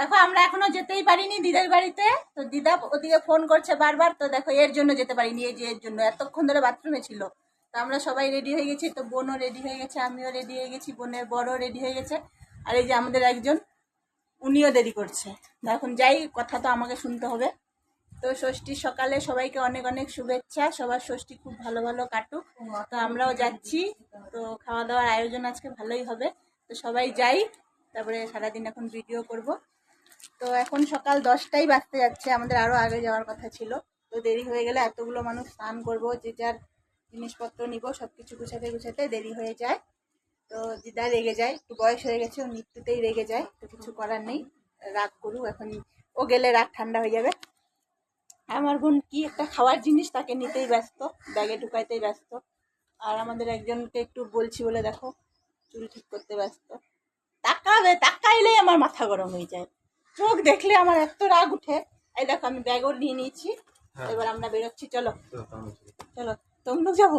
দেখো, আমরা এখনও যেতেই পারিনি দিদার বাড়িতে। তো দিদা ওদিকে ফোন করছে বারবার। তো দেখো, এর জন্য যেতে পারিনি, এই যে এর জন্য। এতক্ষণ ধরে বাথরুমে ছিল। তো আমরা সবাই রেডি হয়ে গেছি। তো বোনও রেডি হয়ে গেছে, আমিও রেডি হয়ে গেছি, বোনের বড়ও রেডি হয়ে গেছে। আর এই যে আমাদের একজন, উনিও দেরি করছে। এখন যাই, কথা তো আমাকে শুনতে হবে। তো ষষ্ঠীর সকালে সবাইকে অনেক অনেক শুভেচ্ছা। সবার ষষ্ঠী খুব ভালো ভালো কাটুক। তো আমরাও যাচ্ছি। তো খাওয়া দাওয়ার আয়োজন আজকে ভালোই হবে। তো সবাই যাই, তারপরে সারাদিন এখন ভিডিও করব। তো এখন সকাল দশটাই বাজতে যাচ্ছে, আমাদের আরও আগে যাওয়ার কথা ছিল। তো দেরি হয়ে গেলে এতগুলো মানুষ স্নান করব, যে যার জিনিসপত্র নিব সব কিছু গুছাতে গুছাতে দেরি হয়ে যায়। তো দিদা রেগে যায়, একটু বয়স হয়ে গেছে, ও মৃত্যুতেই রেগে যায়, তো কিছু করার নেই রাগ করুক, এখন ও গেলে রাগ ঠান্ডা হয়ে যাবে। আমার বোন কি একটা খাওয়ার জিনিস, তাকে নিতেই ব্যস্ত, ব্যাগে ঢুকাইতেই ব্যস্ত। আর আমাদের একজনকে একটু বলছি বলে দেখো, চুল ঠিক করতে ব্যস্ত। তাকাবে, তাকাইলেই আমার মাথা গরম হয়ে যায়। চোখ দেখলে আমার এত রাগ উঠে। এই দেখো আমি ব্যাগও নিয়ে নিয়েছি। এবার আমরা বেরোচ্ছি চলো। চলো তোমরা যাব?